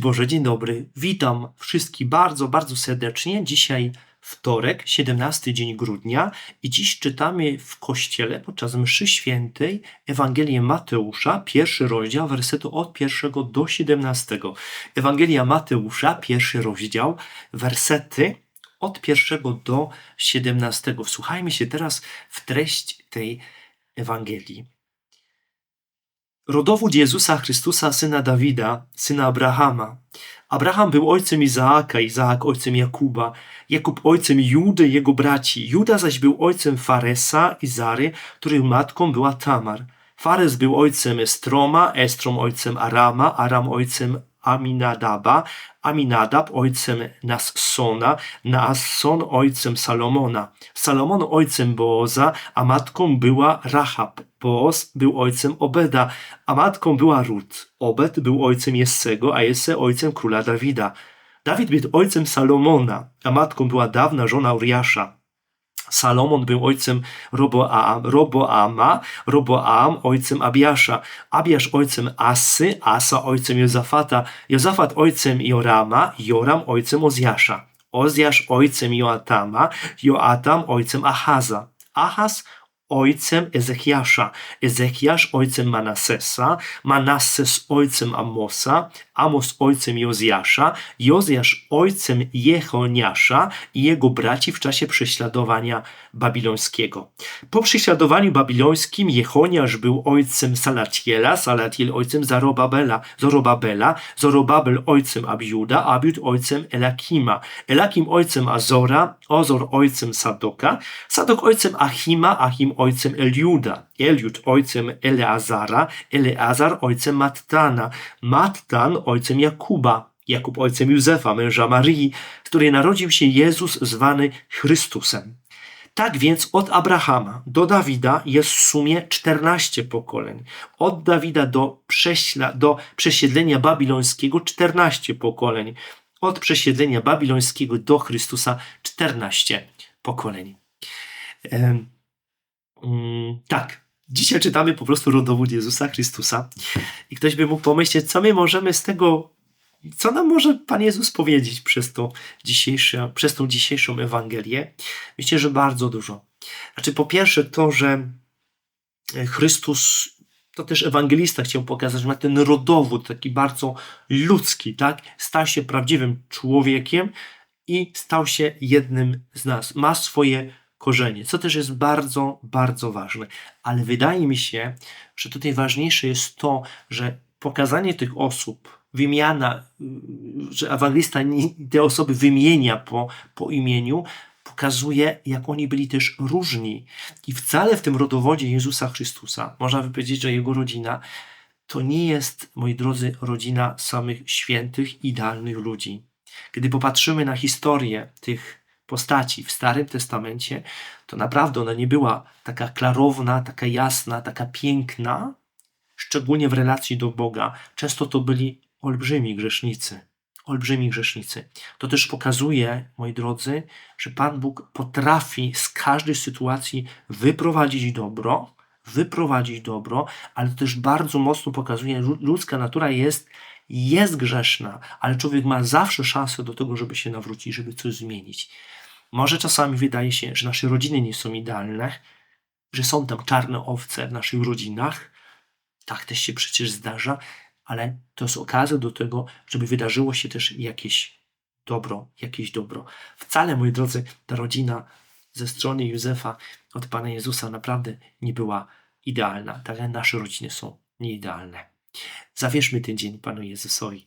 Boże, dzień dobry. Witam wszystkich bardzo, bardzo serdecznie. Dzisiaj wtorek, 17 dzień grudnia i dziś czytamy w kościele podczas mszy świętej Ewangelię Mateusza, pierwszy rozdział, wersetu od pierwszego do 17. Ewangelia Mateusza, pierwszy rozdział, wersety od pierwszego do 17. Wsłuchajmy się teraz w treść tej Ewangelii. Rodowód Jezusa Chrystusa, syna Dawida, syna Abrahama. Abraham był ojcem Izaaka, Izaak ojcem Jakuba, Jakub ojcem Judy, jego braci. Juda zaś był ojcem Faresa i Zary, których matką była Tamar. Fares był ojcem Estroma, Estrom ojcem Arama, Aram ojcem Aminadaba, Aminadab ojcem Nassona, Naasson ojcem Salomona, Salomon ojcem Booza, a matką była Rahab. Booz był ojcem Obeda, a matką była Rut. Obed był ojcem Jessego, a Jesse ojcem króla Dawida. Dawid był ojcem Salomona, a matką była dawna żona Uriasza. Salomon był ojcem Roboam, Roboama, Roboam ojcem Abiasza, Abiasz ojcem Asy, Asa ojcem Jozafata, Jozafat ojcem Jorama, Joram ojcem Ozjasza, Ozjasz ojcem Joatama, Joatam ojcem Ahaza, Ahaz ojcem Ezechiasza, Ezechiasz ojcem Manasesa, Manasses ojcem Amosa, Amos ojcem Jozjasza, Jozjasz ojcem Jechoniasza i jego braci w czasie prześladowania babilońskiego. Po prześladowaniu babilońskim Jechoniasz był ojcem Salatiela, Salatiel ojcem Zarobabela, Zorobabela, Zorobabel ojcem Abiuda, Abiud ojcem Elakima, Elakim ojcem Azora, Ozor ojcem Sadoka, Sadok ojcem Achima, Achim ojcem Eliuda, Eliud ojcem Eleazara, Eleazar ojcem Mattana, Mattan ojcem Jakuba, Jakub ojcem Józefa, męża Marii, z której narodził się Jezus zwany Chrystusem. Tak więc od Abrahama do Dawida jest w sumie 14 pokoleń. Od Dawida do, prześla, do przesiedlenia babilońskiego 14 pokoleń. Od przesiedlenia babilońskiego do Chrystusa 14 pokoleń. Mm, tak, Dzisiaj czytamy po prostu rodowód Jezusa Chrystusa i ktoś by mógł pomyśleć, co my możemy z tego, co nam może Pan Jezus powiedzieć przez, to dzisiejsze, przez tą dzisiejszą Ewangelię. Myślę, że bardzo dużo. Znaczy, po pierwsze to, że Chrystus, to też ewangelista chciał pokazać, że ma ten rodowód taki bardzo ludzki, tak? Stał się prawdziwym człowiekiem i stał się jednym z nas. Ma swoje korzenie, co też jest bardzo, bardzo ważne. Ale wydaje mi się, że tutaj ważniejsze jest to, że pokazanie tych osób, wymiana, że ewangelista te osoby wymienia po, po imieniu, pokazuje, jak oni byli też różni. I wcale w tym rodowodzie Jezusa Chrystusa, można by powiedzieć, że jego rodzina to nie jest, moi drodzy, rodzina samych świętych, idealnych ludzi. Kiedy popatrzymy na historię tych postaci w Starym Testamencie, to naprawdę ona nie była taka klarowna, taka jasna, taka piękna, szczególnie w relacji do Boga. Często to byli olbrzymi grzesznicy. Olbrzymi grzesznicy. To też pokazuje, moi drodzy, że Pan Bóg potrafi z każdej sytuacji wyprowadzić dobro, wyprowadzić dobro, ale to też bardzo mocno pokazuje, że ludzka natura jest jest grzeszna, ale człowiek ma zawsze szansę do tego, żeby się nawrócić, żeby coś zmienić. Może czasami wydaje się, że nasze rodziny nie są idealne, że są tam czarne owce w naszych rodzinach. Tak też się przecież zdarza, ale to jest okazja do tego, żeby wydarzyło się też jakieś dobro, jakieś dobro. Wcale, moi drodzy, ta rodzina ze strony Józefa od Pana Jezusa naprawdę nie była idealna. Tak jak nasze rodziny są nieidealne. Zawierzmy ten dzień Panu Jezusowi.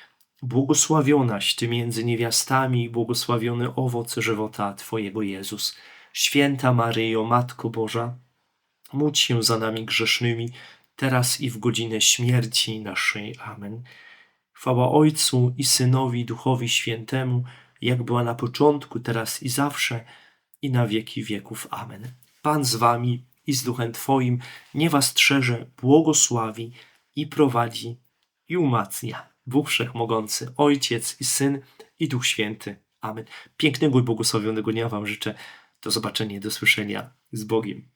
Błogosławionaś Ty między niewiastami i błogosławiony owoc żywota Twojego Jezus. Święta Maryjo, Matko Boża, módl się za nami grzesznymi, teraz i w godzinę śmierci naszej. Amen. Chwała Ojcu i Synowi, Duchowi Świętemu, jak była na początku, teraz i zawsze, i na wieki wieków. Amen. Pan z wami i z duchem Twoim, nie was strzeże, błogosławi i prowadzi i umacnia. Bóg Wszechmogący, Ojciec i Syn i Duch Święty. Amen. Pięknego i błogosławionego dnia Wam życzę. Do zobaczenia, do słyszenia z Bogiem.